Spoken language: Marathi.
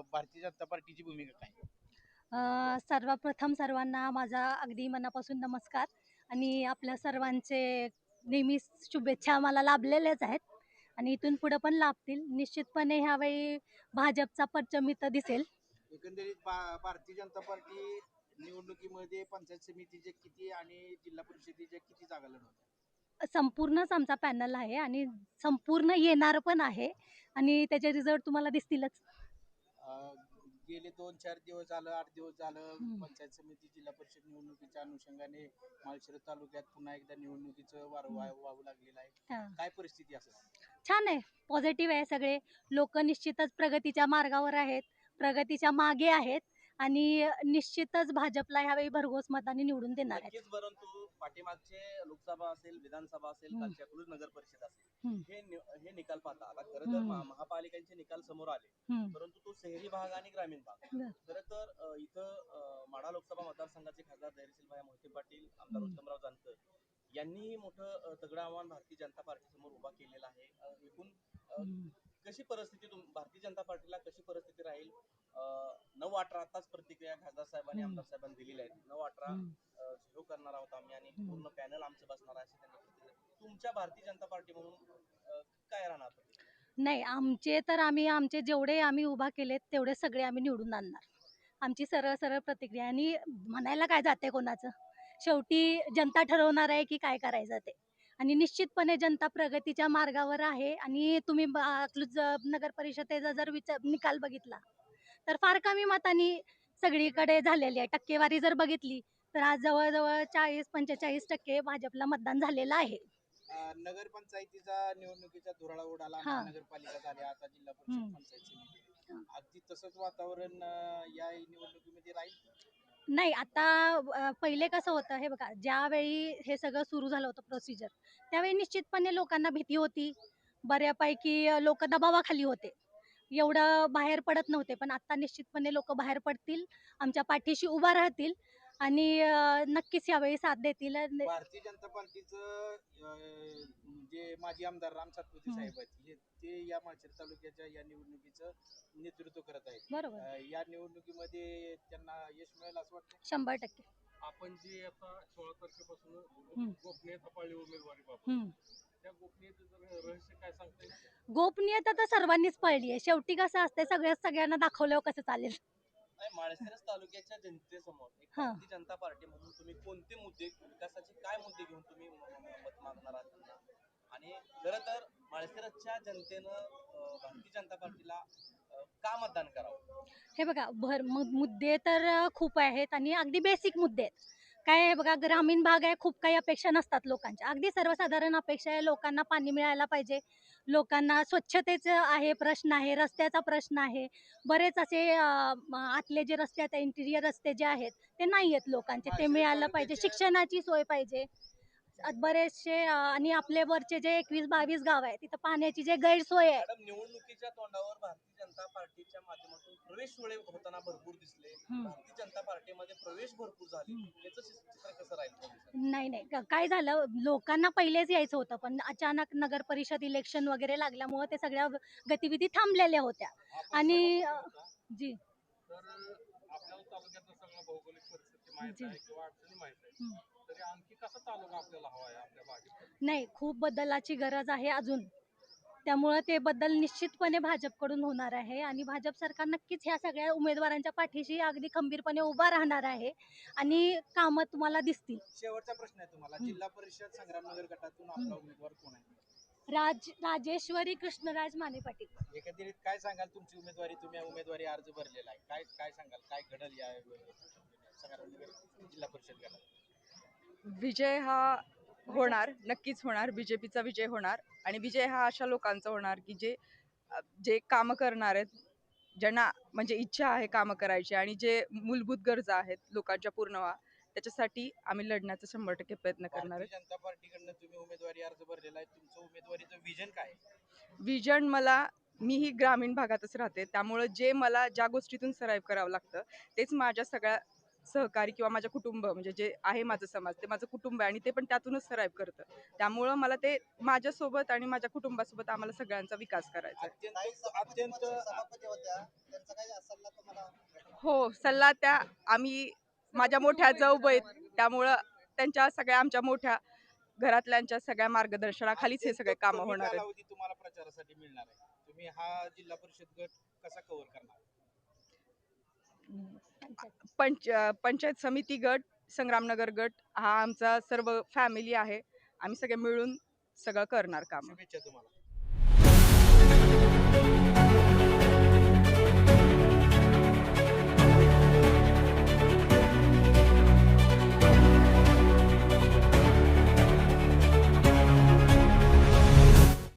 भारतीय जनता पार्टीची भूमिका काय? अ, सर्वप्रथम सर्वांना माझा अगदी मनापासून नमस्कार. आणि आपल्या सर्वांचे नेहमीच शुभेच्छा मला लाभलेल्याच आहेत. आणि इथून पुढे पण लाभतील. निश्चितपणे ह्यावेळी भाजपचा परचम इथं दिसेल. एकंदरीत भा- भारतीय जनता पार्टी निवडणुकीमध्ये पंचायत समितीचे किती आणि जिल्हा परिषदेच्या किती जागा लढवल्या संपूर्णच आमचा पॅनल आहे आणि संपूर्ण येणार पण आहे. आणि त्याचे रिझल्ट तुम्हाला दिसतीलच. गेले दोन चार दिवस झालं आठ दिवस झालं. पंचायत समिती जिल्हा परिषद निवडणुकीच्या अनुषंगाने माळशिरस तालुक्यात पुन्हा एकदा निवडणुकीचं वारं वाह- वाहू लागलेलं आहे. हा. काय परिस्थिती असेल? छान आहे. पॉझिटिव्ह आहे सगळे. लोक निश्चितच प्रगतीच्या मार्गावर आहेत. प्रगतीच्या मागे आहेत. आणि निश्चितच भाजपला ह्यावेळी भरघोस मताने निवडून देणार आहेत नक्कीच परंतु पाठीमागचे लोकसभा असेल विधानसभा असेल हम्म. कालची अकलूज नगर परिषद असेल हम्म. हे नि- हे निकाल पाहता आता खरं तर हम्म. महा- महापालिकांचे निकाल समोर आले हम्म. परंतु तो शहरी भाग आणि ग्रामीण भाग बर. खरं तर अ, इथं अ, माढा लोकसभा मतदारसंघाचे खासदार धैर्यशील भाई मोहिते पाटील आमदार हम्म. उत्तमराव जानकर यांनी मोठं अ, तगडं आव्हान भारतीय जनता पार्टी समोर उभा केलेलं आहे अ, एकूण अ, हम्म. कशी परिस्थिती तुम भारतीय जनता पार्टीला कशी परिस्थिती राहील नऊ अठरा आताच प्रतिक्रिया खासदार साहेबांनी. आमदार साहेबांनी दिलेल्या आहेत नऊ अठरा. झिरो करणार आहोत आम्ही आणि. पूर्ण पॅनल आमचं बसणार आहे त्यांनी. तुमच्या भारतीय जनता पार्टी म्हणून काय राहणार? नाही आमचे तर आम्ही आमचे जेवढे आम्ही उभा केलेत तेवढे सगळे आम्ही निवडून आणणार आमची सरळ सरळ प्रतिक्रिया आणि म्हणायला काय जाते कोणाचं शेवटी जनता ठरवणार आहे की काय करायचं ते आणि निश्चितपणे जनता प्रगतीच्या मार्गावर आहे आणि तुम्ही अकलूज नगर परिषदेचा जर विचार निकाल बघितला तर फार कमी मतांनी सगळीकडे झालेली आहे. टक्केवारी जर बघितली तर आज जवळजवळ चाळीस पंचेचाळीस टक्के भाजपला मतदान झालेलं आहे. अ, नगरपंचायतीचा निवडणुकीचा धुराळा उडाला हा. महानगरपालिका झाल्या आता जिल्हा परिषद हम्म. पंचायत समिती अगदी तसंच वातावरण अ, या निवडणुकीमध्ये राहील? नाही आता अ, पहिले कसं होतं हे बघा ज्यावेळी हे सगळं सुरू झालं होतं प्रोसिजर त्यावेळी निश्चितपणे लोकांना भीती होती. बऱ्यापैकी लोक दबावाखाली होते. एवढं बाहेर पडत नव्हते. पण आता निश्चितपणे लोक बाहेर पडतील आमच्या पाठीशी उभा राहतील आणि नक्कीच यावेळी साथ देतील. भारतीय जनता पार्टीचं जे माजी आमदार राम सातपुते. साहेब आहेत हे ते या माळशिरस तालुक्याच्या या निवडणुकीचं नेतृत्व करत आहेत. बरोबर. या निवडणुकीमध्ये त्यांना यश मिळेल असं वाटतं शंभर टक्के. आपण जी आता सोळा तारखेपासून. गोपनीयता पाळली उमेदवारी बाबत गोपनीयता तर सर्वांनीच पळली आहे. शेवटी कसं असते सगळ्या सगळ्यांना दाखवल्यावर कसं चालेल? नाही माळशिरस तालुक्याच्या जनतेसमोर एक हा. भारतीय जनता पार्टी म्हणून तुम्ही कोणते मुद्दे विकासाचे काय मुद्दे घेऊन तुम्ही म- म- मत मागणार आहात त्यांना? आणि खरं तर माळशिरसच्या जनतेनं अ, भारतीय जनता पार्टीला अ, का मतदान करावं? हे बघा भर मु- मुद्दे तर अ, खूप आहेत आणि अगदी बेसिक मुद्दे आहेत. काय आहे बघा ग्रामीण भाग आहे खूप काही अपेक्षा नसतात लोकांच्या. अगदी सर्वसाधारण अपेक्षा आहे लोकांना पाणी मिळायला पाहिजे. लोकांना स्वच्छतेचं आहे प्रश्न आहे रस्त्याचा प्रश्न आहे. बरेच असे आतले जे रस्ते आहेत इंटिरियर रस्ते जे आहेत ते नाही आहेत लोकांचे. ते मिळायला पाहिजे. शिक्षणाची सोय पाहिजे. बरेचसे आणि आपले वरचे जे एकवीस बावीस गाव आहे तिथं पाण्याची जे गैरसोय आहे. मॅडम निवडणुकीच्या तोंडावर भारतीय जनता पार्टीच्या माध्यमातून प्रवेश सोहळे होताना भरपूर दिसले. हम्म. भारतीय जनता पार्टीमध्ये प्रवेश भरपूर झाले. हम्म. याचं चित्र कसं राहील भविष्यात? नाही नाही. क- काय झालं? लोकांना पहिलेच यायचं होतं पण अचानक नगर परिषद इलेक्शन वगैरे लागल्यामुळे ते सगळ्या गतिविधी थांबलेल्या होत्या. आणि अ, जी. तर तालुक्यातलं सगळं भौगोलिक परिस्थिती माहीत जी. आहे किंवा अडचणी माहीत आहे हम्म. तरी आणखी कसा तालुका आपल्याला हवा आहे आपल्या भाजप नाही खूप बदलाची गरज आहे अजून. त्यामुळं ते बदल निश्चितपणे भाजपकडून होणार आहे आणि भाजप सरकार नक्कीच ह्या सगळ्या उमेदवारांच्या पाठीशी अगदी खंबीरपणे उभा राहणार आहे आणि कामं तुम्हाला दिसतील. शेवटचा प्रश्न आहे तुम्हाला. जिल्हा परिषद संग्रामनगर गटातून आपला उमेदवार कोण आहे? राज राजेश्वरी कृष्णराज माने पाटील. एकंदरीत काय सांगाल तुमची उमेदवारी? तुम्ही उमेदवारी अर्ज भरलेला आहे. काय काय सांगाल? काय घडल या संग्रामनगर जिल्हा परिषद गटात विजय हा होणार नक्कीच होणार बीजेपीचा विजय होणार आणि विजय हा अशा लोकांचा होणार की जे अ, जे कामं करणार आहेत ज्यांना म्हणजे इच्छा आहे कामं करायची आणि जे मूलभूत गरजा आहेत लोकांच्या पूर्ण व्हा त्याच्यासाठी आम्ही लढण्याचा शंभर टक्के प्रयत्न करणार भारतीय जनता पार्टीकडनं तुम्ही उमेदवारी अर्ज भरलेला आहे तुमचं उमेदवारीचं विजन काय आहे? आहे विजन मला मीही ग्रामीण भागातच राहते त्यामुळं जे मला ज्या गोष्टीतून सर्वाईव्ह करावं लागतं तेच माझ्या सगळ्या सहकारी किंवा माझ्या कुटुंब म्हणजे जे आहे माझं समाज ते माझं कुटुंब आहे आणि ते पण त्यातूनच सराईव करतं. त्यामुळं मला ते माझ्यासोबत आणि माझ्या कुटुंबासोबत आम्हाला सगळ्यांचा विकास करायचा आहे. हो सल्ला त्या आम्ही माझ्या मोठ्या जाऊबाईत त्यामुळं त्यांच्या सगळ्या आमच्या मोठ्या घरातल्यांच्या सगळ्या मार्गदर्शनाखालीच हे सगळे कामं होणार कालावधी तुम्हाला प्रचारासाठी मिळणार आहे. तुम्ही हा जिल्हा परिषद गट कसा कव्हर करणार? पंच पंचायत समिती गट संग्रामनगर गट हा आमचा सर्व फॅमिली आहे. आम्ही सगळे मिळून सगळं करणार काम. शुभेच्छा तुम्हाला.